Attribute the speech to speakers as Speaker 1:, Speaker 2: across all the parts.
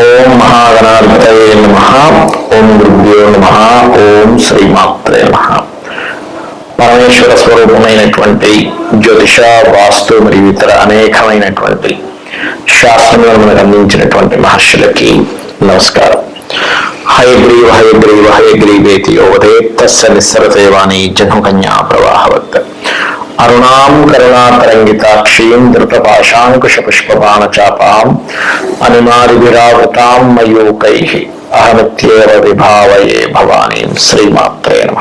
Speaker 1: ఓం మహాగణాధిపతయే నమ ఓం గురుభ్యో నమ ఓం శ్రీమాత్రే నమ పరమేశ్వర స్వరూపమైనటువంటి జ్యోతిష వాస్తు మరియు ఇతర అనేకమైనటువంటి శాస్త్రములను మనకు అందించినటువంటి మహర్షులకి నమస్కారం హయగ్రీవ హయగ్రీవ హయగ్రీవేతి యోవదే తస్య నిస్సరసేవాణి జన్మకన్యా ప్రవాహవత్ అరుణాం కరుణాతరంగితాక్షీం ధృతపాశాంకుశ పుష్పబాణ మయూకై అహమిత్యేవ విభావయే భవానీ శ్రీమాత్రే నమ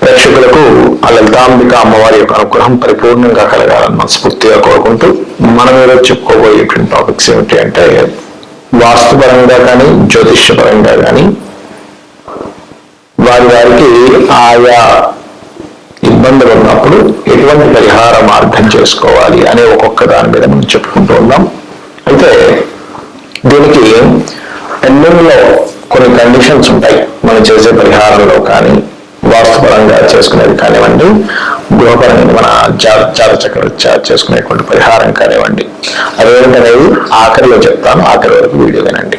Speaker 1: ప్రేక్షకులకు ఆ లలితాంబిక అమ్మవారి యొక్క అనుగ్రహం పరిపూర్ణంగా కలగాలని మనస్ఫూర్తిగా కోరుకుంటూ మనం ఈరోజు చెప్పుకోబోయేటువంటి టాపిక్స్ ఏమిటి అంటే వాస్తుపరంగా కానీ జ్యోతిష్యపరంగా కానీ వారి వారికి ఆయా ఇబ్బందులు ఉన్నప్పుడు ఎటువంటి పరిహార మార్గం చేసుకోవాలి అనే ఒక్కొక్క దాని మీద మనం చెప్పుకుంటూ ఉన్నాం. అయితే దీనికి ఎన్నెన్నో కొన్ని కండిషన్స్ ఉంటాయి. మనం చేసే పరిహారంలో కానీ వాస్తుపరంగా చేసుకునేది కానివ్వండి గృహపరంగా మన జాత చక్ర చేసుకునేటువంటి పరిహారం కానివ్వండి. అదేంటనేది ఆఖరిలో చెప్తాను. ఆఖరి వరకు వీడియో వినండి.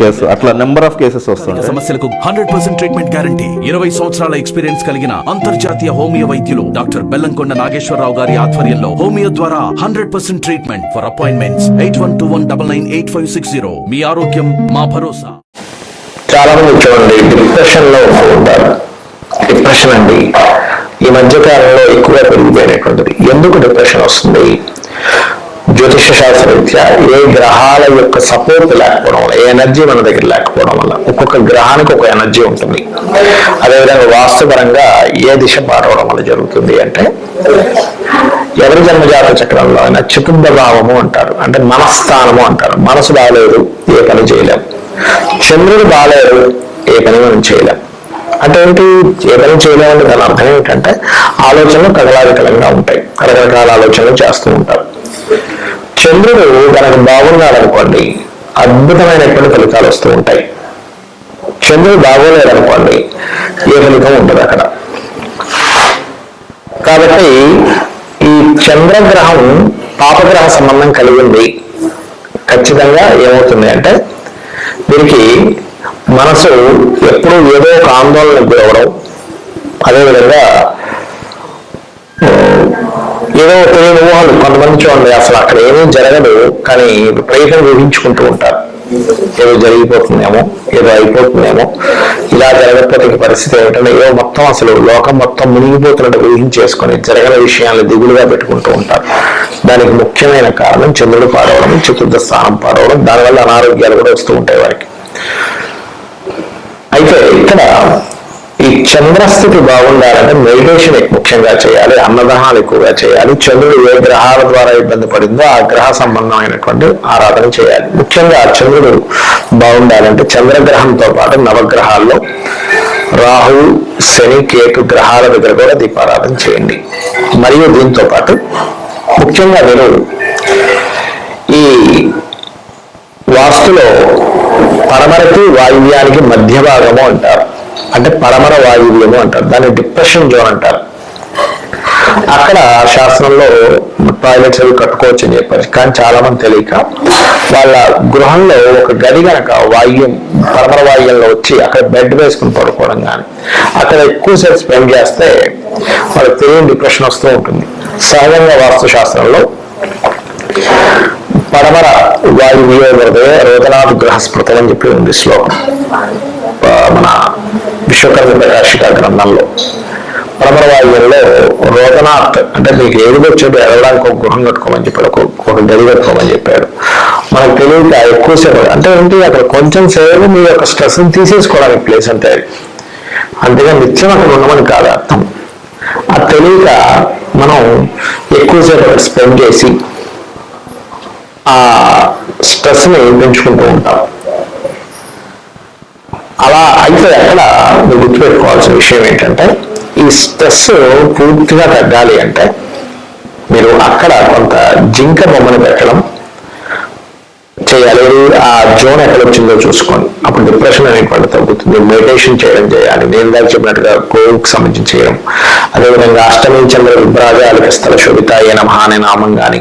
Speaker 2: కేసు అట్లా నెంబర్ ఆఫ్ కేసెస్ వస్తుంటాయి.
Speaker 3: సమస్యలకు హండ్రెడ్ పర్సెంట్ ట్రీట్మెంట్ గ్యారంటీ ఇరవై సంవత్సరాల ఎక్స్పీరియన్స్ కలిగిన అంతర్జాతీయ హోమియో వైద్యులు డాక్టర్ బెల్లంకొండ నాగేశ్వరరావు గారి ఆధ్వర్యంలో హోమియో ద్వారా hundred percent treatment for appointments eight one two one double nine eight five six zero మీ ఆరోగ్యం మా భరోసా.
Speaker 1: చాలా మంది చూడండి డిప్రెషన్లో ఉంటారు. డిప్రెషన్ అండి. ఈ మధ్య కాలంలో ఎక్కువగా పెరిగిపోయినటువంటిది. ఎందుకు డిప్రెషన్ వస్తుంది? జ్యోతిష శాస్త్రరీత్యా ఏ గ్రహాల యొక్క సపోర్ట్ లేకపోవడం వల్ల ఏ ఎనర్జీ మన దగ్గర లేకపోవడం వల్ల ఒక్కొక్క గ్రహానికి ఒక ఎనర్జీ ఉంటుంది. అదేవిధంగా వాస్తుపరంగా ఏ దిశ పారవడం వల్ల జరుగుతుంది అంటే ఎవరి జన్మజాత చక్రంలో అయినా చతుర్థ భావము అంటారు. అంటే మనస్థానము అంటారు. మనసు బాగాలేదు ఏ పని చేయలేం. చంద్రుడు బాగాలేదు ఏ పని మనం చేయలేం. అంటే ఏంటి? ఏ పని చేయలేమంటే దాని అర్థం ఏంటంటే ఆలోచనలు కదలావికలంగా ఉంటాయి. రకరకాల ఆలోచనలు చేస్తూ ఉంటారు. చంద్రుడు కనుక బాగున్నాడనుకోండి అద్భుతమైనటువంటి ఫలితాలు వస్తూ ఉంటాయి. చంద్రుడు బాగోలేదనుకోండి ఏ ఫలితం ఉండదు అక్కడ. కాబట్టి ఈ చంద్రగ్రహం పాపగ్రహ సంబంధం కలిగి ఉంది. ఖచ్చితంగా ఏమవుతుంది అంటే వీరికి మనసు ఎప్పుడూ ఏదో ఒక ఆందోళనకు గురవడం అదేవిధంగా ఏదో తెలియని ఊహలు కొంతమంది చూడండి అసలు అక్కడ ఏమీ జరగదు కానీ ప్రయత్నం ఊహించుకుంటూ ఉంటారు. ఏదో జరిగిపోతుందేమో ఏదో అయిపోతుందేమో. ఇలా జరగకపోతే పరిస్థితి ఏమిటంటే ఏదో మొత్తం అసలు లోకం మొత్తం మునిగిపోతున్నట్టు ఊహించేసుకొని జరగని విషయాలను దిగులుగా పెట్టుకుంటూ ఉంటారు. దానికి ముఖ్యమైన కారణం చంద్రుడు పాడవడం చతుర్థ స్థానం పాడవడం దానివల్ల అనారోగ్యాలు కూడా వస్తూ ఉంటాయి వారికి. అయితే ఇక్కడ చంద్రస్థితి బాగుండాలంటే మెడిటేషన్ ముఖ్యంగా చేయాలి అన్నదానాలు ఎక్కువగా చేయాలి. చంద్రుడు ఏ గ్రహాల ద్వారా ఇబ్బంది పడిందో ఆ గ్రహ సంబంధమైనటువంటి ఆరాధన చేయాలి. ముఖ్యంగా చంద్రుడు బాగుండాలంటే చంద్రగ్రహంతో పాటు నవగ్రహాల్లో రాహు శని కేతు గ్రహాల దగ్గర కూడా దీపారాధన చేయండి. మరియు దీంతో పాటు ముఖ్యంగా మీరు ఈ వాస్తులో పరమరతి వాయువ్యానికి మధ్య భాగము అంటారు. అంటే పరమర వాయువ్యము అంటారు. దాన్ని డిప్రెషన్ జోన్ అంటారు. అక్కడ శాస్త్రంలో టాయిలెట్స్ అవి కట్టుకోవచ్చు అని చెప్పారు. కానీ చాలా మంది తెలియక వాళ్ళ గృహంలో ఒక గది గనక వాయుం పరమర వాయుల్లో వచ్చి అక్కడ బెడ్ వేసుకుని పడుకోవడం కానీ అక్కడ ఎక్కువసేపు స్పెండ్ చేస్తే వాళ్ళకి తెలియని డిప్రెషన్ వస్తూ ఉంటుంది. సహజంగా వాస్తు శాస్త్రంలో పడమర వాయువ్య హృదయ రోదనాథ్ గ్రహస్పృతం అని చెప్పి ఉంది శ్లోకం. మన విశ్వకర్మ ప్రకాశిక గ్రంథంలో. పడమర వాయువ్యంలో రోదనాథ్ అంటే మీకు ఏది వచ్చేది ఎడవడానికి ఒక గృహం కట్టుకోమని చెప్పాడు ఒక గది కట్టుకోమని చెప్పాడు. మనకు తెలియక ఎక్కువసేపు అంటే ఏంటి అక్కడ కొంచెం సేపు మీ యొక్క స్ట్రెస్ తీసేసుకోవడానికి ప్లేస్ అంటే అది. అంతేగా నిత్యం అక్కడ ఉండమని కాదు అర్థం. ఆ తెలియక మనం ఎక్కువసేపు స్పెండ్ చేసి ఆ స్ట్రెస్ని పెంచుకుంటూ ఉంటాం. అలా అయితే అక్కడ మీరు గుర్తుపెట్టుకోవాల్సిన విషయం ఏంటంటే ఈ స్ట్రెస్ పూర్తిగా తగ్గాలి అంటే మీరు అక్కడ కొంత జింక బొమ్మను పెట్టడం చేయాలి. ఆ జోన్ ఎక్కడ వచ్చిందో చూసుకోండి. అప్పుడు డిప్రెషన్ అనేటువంటి తగ్గుతుంది. మెడిటేషన్ చేయడం చేయాలి. నేను దాకా చెప్పినట్టుగా కోవిడ్కి సంబంధించి చేయడం. అదేవిధంగా అష్టమి చంద్ర విభ్రాజాలిక స్థల శోభిత ఏ నమః అనే నామం కానీ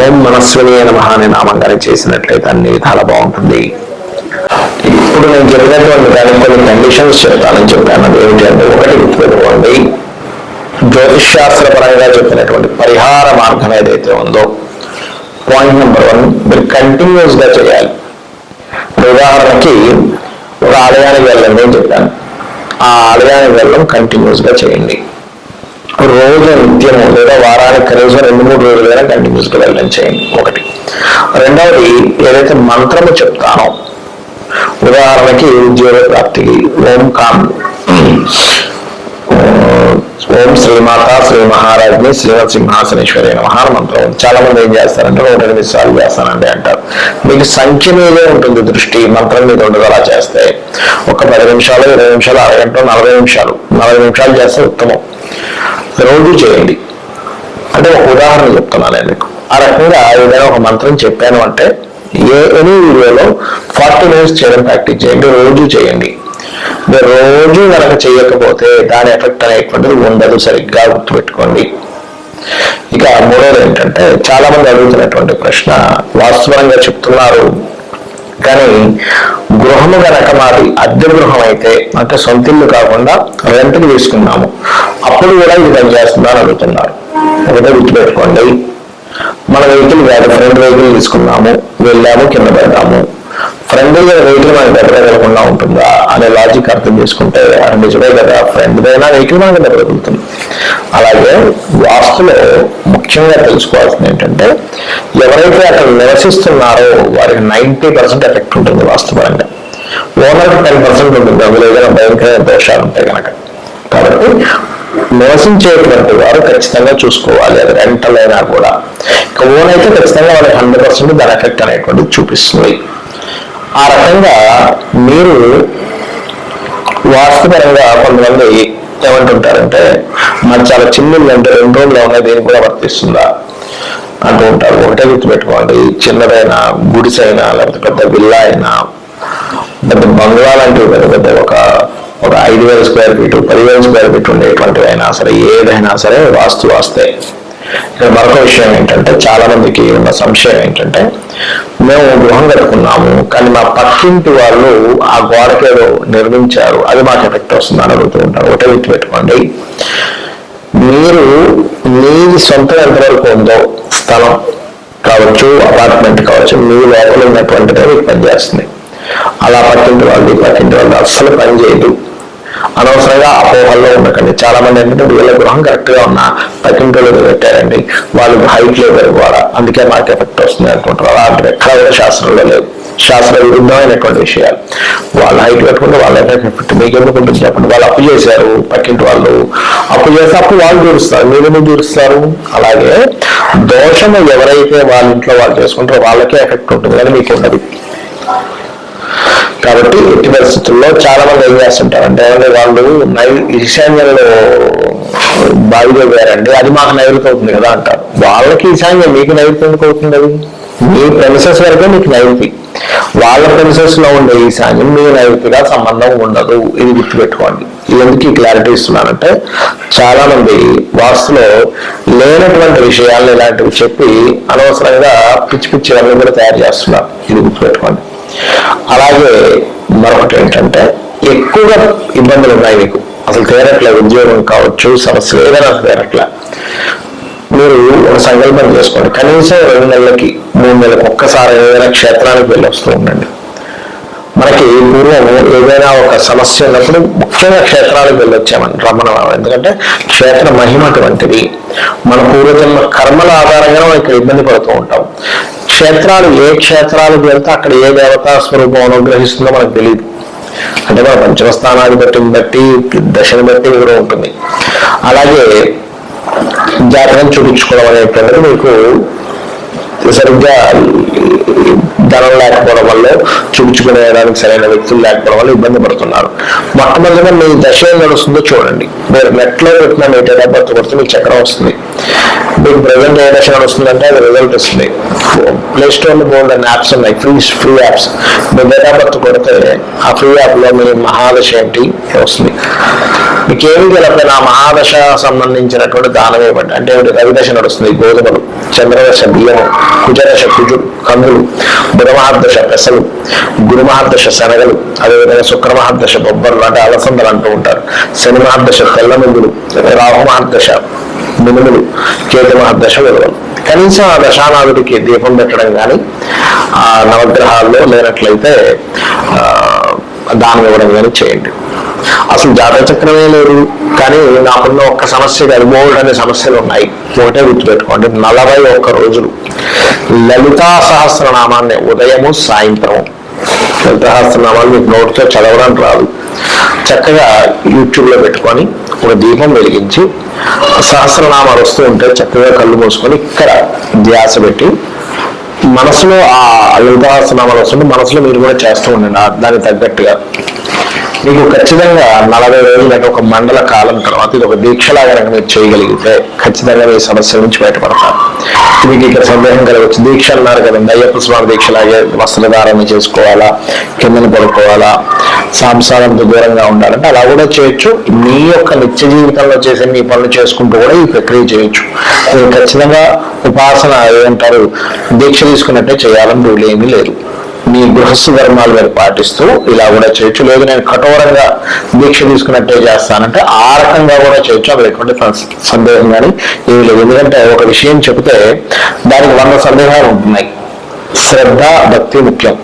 Speaker 1: ఓం మనస్విని ఏ నమః అనే నామం కానీ చేసినట్లయితే అన్ని విధాలు బాగుంటుంది. ఇప్పుడు నేను చెప్పినటువంటి దానికి కొన్ని కండిషన్స్ చెప్తానని చెప్పాను. అది ఒకటి గుర్తుపెట్టుకోండి. జ్యోతిష్ శాస్త్ర పరంగా చెప్పినటువంటి పరిహార మార్గం ఏదైతే ఉందో పాయింట్ నెంబర్ వన్ మీరు కంటిన్యూస్గా చేయాలి. ఉదాహరణకి ఒక ఆలయానికి వెళ్ళండి అని చెప్పాను. ఆ ఆలయానికి వెళ్ళడం కంటిన్యూస్గా చేయండి. రోజు నిత్యము లేదా వారానికి కనీసం రెండు మూడు రోజులైనా కంటిన్యూస్గా వెళ్ళడం చేయండి. ఒకటి. రెండవది ఏదైతే మంత్రము చెప్తానో ఉదాహరణకి ఉద్యోగ ప్రాప్తికి ఓం కామ్. ఓం శ్రీమాత శ్రీ మహారాజ్ని శ్రీమత్ సింహాసనేశ్వరి మహాన మంత్రం. చాలా మంది ఏం చేస్తారంటే నూట ఎనిమిది సార్లు చేస్తానండి అంటారు. మీకు సంఖ్య మీదే ఉంటుంది దృష్టి మంత్రం మీద ఉండదు అలా చేస్తే. ఒక పది నిమిషాలు ఇరవై నిమిషాలు అరగంట నలభై నిమిషాలు. నలభై నిమిషాలు చేస్తే ఉత్తమం. రోజు చేయండి. అంటే ఒక ఉదాహరణ చెప్తున్నాను నేను మీకు. ఆ రకంగా ఏదైనా ఒక మంత్రం చెప్పాను అంటే ఏ ఎనీ వీడియోలో ఫార్టీ మినిట్స్ చేయడం ప్రాక్టీస్ చేయండి రోజు చేయండి. మీరు రోజు కనుక చేయకపోతే దాని ఎఫెక్ట్ అనేటువంటిది ఉండదు సరిగ్గా గుర్తుపెట్టుకోండి. ఇక మూడోది ఏంటంటే చాలా మంది అడుగుతున్నటువంటి ప్రశ్న వాస్తవంగా చెప్తున్నారు. కానీ గృహము గనక మాది అద్దె గృహం అయితే అంటే సొంత ఇల్లు కాకుండా రెంట్కి తీసుకున్నాము. అప్పుడు కూడా ఇది పనిచేస్తుందా అని అడుగుతున్నారు. ఒకటే గుర్తుపెట్టుకోండి. మన వెహికల్ వేరే ఫ్రెండ్ వెహికల్ తీసుకున్నాము వెళ్ళాము కింద పడ్డాము. ఫ్రెండ్ వెహికల్ మనకి దగ్గర తగలకుండా ఉంటుందా అనే లాజిక్ అర్థం చేసుకుంటే నిజమే కదా ఫ్రెండ్ వెహికల్ మనకి దగ్గర తగులుతుంది అలాగే వాస్తులో ముఖ్యంగా తెలుసుకోవాల్సింది ఏంటంటే ఎవరైతే అక్కడ నివసిస్తున్నారో వారికి నైంటీ పర్సెంట్ ఎఫెక్ట్ ఉంటుంది వాస్తుపరంగా ఓనర్కి టెన్ పర్సెంట్ ఉంటుంది అందులో ఏదైనా భయంకరమైన దోషాలు ఉంటాయి కనుక కాబట్టి నివసించేటువంటి వారు ఖచ్చితంగా చూసుకోవాలి అది రెంటల్ అయినా కూడా. ఇక ఓన్ అయితే ఖచ్చితంగా వాళ్ళకి హండ్రెడ్ పర్సెంట్ దాని ఎఫెక్ట్ అనేటువంటిది చూపిస్తుంది. ఆ రకంగా మీరు వాస్తుపరంగా కొంతమంది ఏమంటుంటారంటే మరి చాలా చిన్న ఇల్లు అంటే రెండు రోజులు ఉన్నాయి దీనికి కూడా వర్తిస్తుందా? అంటూ ఉంటారు. ఒకటే గుర్తుపెట్టుకోండి చిన్నదైనా గుడిసైనా లేకపోతే పెద్ద విల్లా అయినా పెద్ద బంగ్లా లాంటివి పెద్ద పెద్ద ఒక ఒక ఐదు వేల స్క్వేర్ ఫీట్ పదివేల స్క్వేర్ ఫీట్ ఉండేటువంటివి అయినా సరే ఏదైనా సరే వాస్తు వాస్తే. మరొక విషయం ఏంటంటే చాలా మందికి ఉన్న సంశయం ఏంటంటే మేము గృహం కట్టుకున్నాము కానీ మా పక్కింటి వాళ్ళు ఆ గోడకేదో నిర్మించారు. అది మాకు ఎఫెక్ట్ వస్తుంది అని అడుగుతూ ఉంటారు. ఒకటే గుర్తు పెట్టుకోండి. మీరు మీ సొంతం ఎంతవరకు ఉందో స్థలం కావచ్చు అపార్ట్మెంట్ కావచ్చు మీ లోపల ఉన్నటువంటిదే మీకు పనిచేస్తుంది. అలా పక్కింటి వాళ్ళు ఈ పక్కింటి వాళ్ళు అస్సలు పనిచేయదు అనవసరంగా అపోహల్లో ఉండకండి. చాలా మంది ఏంటంటే వీళ్ళ గృహం కరెక్ట్గా ఉన్న పక్కింటి వాళ్ళు పెట్టారండి. వాళ్ళు హైట్లో కూడా అందుకే మాకు ఎఫెక్ట్ వస్తుంది అనుకుంటారు అలాంటివి ఎక్కడ కూడా శాస్త్రంలో లేదు శాస్త్ర విరుద్ధమైనటువంటి విషయాలు. వాళ్ళ హైట్ పెట్టుకుంటే వాళ్ళ ఎఫెక్ట్ మీకు ఎందుకు ఉంటుంది చెప్పండి. వాళ్ళు అప్పు చేశారు పక్కింటి వాళ్ళు. అప్పు చేస్తే అప్పు వాళ్ళు తీరుస్తారు. మీరు ఎందుకు తీరుస్తారు? అలాగే దోషము ఎవరైతే వాళ్ళ ఇంట్లో వాళ్ళు చేసుకుంటారో వాళ్ళకే ఎఫెక్ట్ ఉంటుంది కానీ మీకు ఉండదు. కాబట్టి ఎట్టి పరిస్థితుల్లో చాలా మంది ఏం చేస్తుంటారు అంటే ఏమంటే వాళ్ళు నై ఈశాన్యంలో బావిలో వేరండి అది మాకు నైరుతి అవుతుంది కదా అంటారు. వాళ్ళకి ఈశాన్యం మీకు నైరుతి ఎందుకు అవుతుంది అది? మీ ప్రెమిసెస్ వరకే మీకు నైరుతి. వాళ్ళ ప్రెమిసెస్లో ఉండే ఈశాన్యం మీ నైరుతిగా సంబంధం ఉండదు. ఇది గుర్తుపెట్టుకోండి. ఇది ఎందుకు ఈ క్లారిటీ ఇస్తున్నానంటే చాలా మంది వాస్తులో లేనటువంటి విషయాలను ఇలాంటివి చెప్పి అనవసరంగా పిచ్చి పిచ్చి అన్ని కూడా తయారు చేస్తున్నారు. ఇది గుర్తుపెట్టుకోండి. అలాగే మరొకటి ఏంటంటే ఎక్కువగా ఇబ్బందులు ఉన్నాయి మీకు. అసలు తీరట్లే ఉద్యోగం కావచ్చు సమస్యలు ఏదైనా అసలు తీరట్లే. మీరు ఒక సంకల్పం చేసుకోండి. కనీసం రెండు నెలలకి మూడు నెలలకు ఒక్కసారి ఏదైనా క్షేత్రానికి వెళ్ళి వస్తూ ఉండండి. మనకి పూర్వం ఏదైనా ఒక సమస్య ఉన్నప్పుడు ముఖ్యంగా క్షేత్రాలకు వెళ్ళొచ్చామని రమణ ఎందుకంటే క్షేత్ర మహిమ అటువంటిది. మన పూర్వజన్మ కర్మల ఆధారంగా మనం ఇక్కడ ఇబ్బంది పడుతూ ఉంటాం. క్షేత్రాలు ఏ క్షేత్రాలకు వెళ్తే అక్కడ ఏ దేవతా స్వరూపం అనుగ్రహిస్తుందో మనకు తెలియదు అంటే మన పంచమ స్థానాధిపతిని బట్టి దశని బట్టి వివరం ఉంటుంది. అలాగే జాతకం చూపించుకోవడం అనేటువంటిది మీకు సరిగ్గా ధనం లేకపోవడం వల్ల చూపించుకునేయడానికి సరైన వ్యక్తులు లేకపోవడం వల్ల ఇబ్బంది పడుతున్నారు. మొట్టమొదటిగా మీ దశ ఏం నడుస్తుందో చూడండి. మీరు నెట్లో పెట్టిన మీ డేట్ బర్త్ కొడితే మీకు చక్రం వస్తుంది. మీకు ప్రజెంట్ ఏ దశ నడుస్తుందంటే అది రిజల్ట్ వస్తుంది. ప్లే స్టోర్లో బోల్డ్ యాప్స్ ఉన్నాయి. ఫ్రీ ఫ్రీ యాప్స్ మీ డేటా బర్త్ కొడితే ఆ ఫ్రీ యాప్లో మీ మహాదశ ఏంటి? వస్తుంది. మీకు ఏమి నా మహాదశ సంబంధించినటువంటి దానం ఇవ్వండి అంటే రవిదశ నడుస్తుంది గోధుమలు చంద్రదశ బియ్యము కుజదశ కుజు కందులు బుధమహర్దశ పెసలు గురుమహర్దశ శనగలు అదేవిధంగా శుక్రమహర్దశ బొబ్బర్లు అంటే అలసందలు అంటూ ఉంటారు. శని మహర్దశ తెల్ల ముందులు రాహుమహర్దశ మినుములు కేతు మహర్దశ విలువలు. కనీసం ఆ దశానాథుడికి దీపం పెట్టడం కానీ ఆ నవగ్రహాల్లో లేనట్లయితే దానం ఇవ్వడం కానీ చేయండి. అసలు జాతక చక్రమే లేదు. కానీ నాకున్న ఒక్క సమస్య కాదు బోల్డ్ అనే సమస్యలు ఉన్నాయి. ఒకటే గుర్తుపెట్టుకోండి నలభై ఒక్క రోజులు. లలితా సహస్రనామాన్ని ఉదయము సాయంత్రం లలితా సహస్రనామాన్ని మీకు నోటితో చదవడం రాదు. చక్కగా యూట్యూబ్లో పెట్టుకొని ఒక దీపం వెలిగించి సహస్రనామాలు వస్తూ ఉంటే చక్కగా కళ్ళు మూసుకొని ఇక్కడ ధ్యాస పెట్టి మనసులో ఆ లలితా సహస్రనామాలు వస్తుంటే మనసులో మీరు కూడా చేస్తూ ఉండండి దానికి తగ్గట్టుగా. మీకు ఖచ్చితంగా నలభై రోజులు అంటే ఒక మండల కాలం తర్వాత ఇది ఒక దీక్షలాగా కనుక మీరు చేయగలిగితే ఖచ్చితంగా మీ సమస్య నుంచి బయటపడతారు. మీకు ఇక్కడ సందేహం కలగవచ్చు దీక్ష అన్నారు కదండి అయ్యప్ప స్వామి దీక్షలాగే వస్త్రధారణ చేసుకోవాలా కిందన పడుకోవాలా సంసారంతో దూరంగా ఉండాలంటే అలా కూడా చేయొచ్చు. మీ యొక్క నిత్య జీవితంలో చేసే మీ పనులు చేసుకుంటూ కూడా ఈ ప్రక్రియ చేయొచ్చు. మీరు ఖచ్చితంగా ఉపాసన ఏమంటారు? దీక్ష తీసుకున్నట్టే చేయాలని రూల్ ఏమీ లేదు. మీ గృహస్థ ధర్మాలు మీరు పాటిస్తూ ఇలా కూడా చేయొచ్చు. లేదు నేను కఠోరంగా దీక్ష తీసుకున్నట్టే చేస్తానంటే ఆ రకంగా కూడా చేయొచ్చు? అక్కడ ఎటువంటి సందేహం కానీ ఏమి లేదు. ఎందుకంటే ఒక విషయం చెబితే దానికి వంద సందేహాలు ఉంటున్నాయి. శ్రద్ధ భక్తి ముఖ్యం.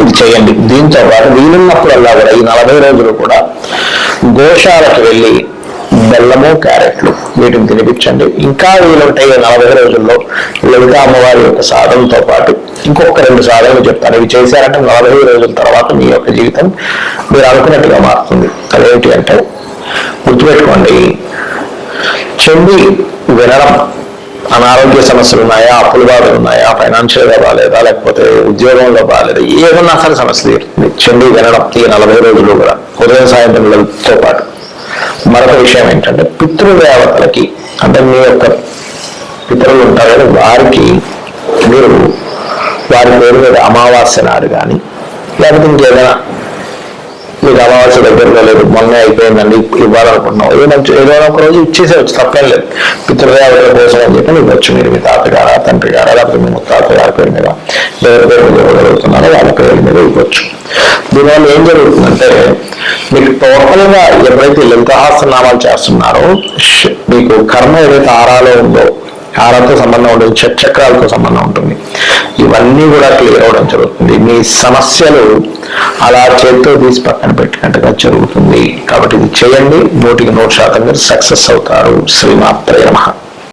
Speaker 1: ఇది చేయండి. దీంతో పాటు వీలున్నప్పుడల్లా కూడా ఈ నలభై రోజులు కూడా గోశాలకు వెళ్ళి బెల్లము క్యారెట్లు వీటిని తినిపించండి. ఇంకా వీలుంటాయి నలభై రోజుల్లో లలితా అమ్మవారి యొక్క సాధనతో పాటు ఇంకొక రెండు సాధనలు చెప్తాను. ఇవి చేశారంటే నలభై రోజుల తర్వాత మీ యొక్క జీవితం మీరు అనుకున్నట్టుగా మారుతుంది. అదేంటి అంటే గుర్తుపెట్టుకోండి చెండి వినడం అనారోగ్య సమస్యలు ఉన్నాయా అప్పుల బాధలు ఉన్నాయా ఫైనాన్షియల్గా బాగాలేదా లేకపోతే ఉద్యోగంలో బాగాలేదా ఏమన్నా సరే సమస్య తీరుతుంది చెండి వినడం ఈ నలభై రోజులు కూడా ఉదయం సాయంత్రంతో పాటు. మరొక విషయం ఏంటంటే పితృదేవతలకి అంటే మీ యొక్క పితరులు ఉంటారు కానీ వారికి మీరు వారి పేరు మీద అమావాస్య నాడు కానీ లేకపోతే ఇంకేదైనా మీకు అమావాస్య దగ్గరలో లేదు మొన్న అయిపోయిందండి ఇవ్వాలనుకుంటున్నాం ఏదైనా ఏదైనా ఒక రోజు ఇచ్చేసేవచ్చు తప్పేం లేదు. పితృదేవతల కోసం అని చెప్పి ఇవ్వచ్చు మీరు మీ తాతగారా తండ్రి గారా లేకపోతే మీ ముత్తాత పేరు మీద ఎవరి పేరు మీద ఇవ్వగలుగుతున్నారో వాళ్ళ పేరు మీద ఇవ్వచ్చు. దీనివల్ల ఏం జరుగుతుందంటే మీకు టోటల్గా ఎప్పుడైతే లలితహాసనామాలు చేస్తున్నారో మీకు కర్మ ఏదైతే ఆరాలో ఉందో ఆరాతో సంబంధం ఉంటుంది చక్రాలతో సంబంధం ఉంటుంది. ఇవన్నీ కూడా క్లియర్ అవడం జరుగుతుంది. మీ సమస్యలు అలా చేతితో తీసి పక్కన పెట్టినట్టుగా జరుగుతుంది. కాబట్టి ఇది చేయండి. నూటికి నూరు శాతం మీరు సక్సెస్ అవుతారు. శ్రీమాత్రే నమః.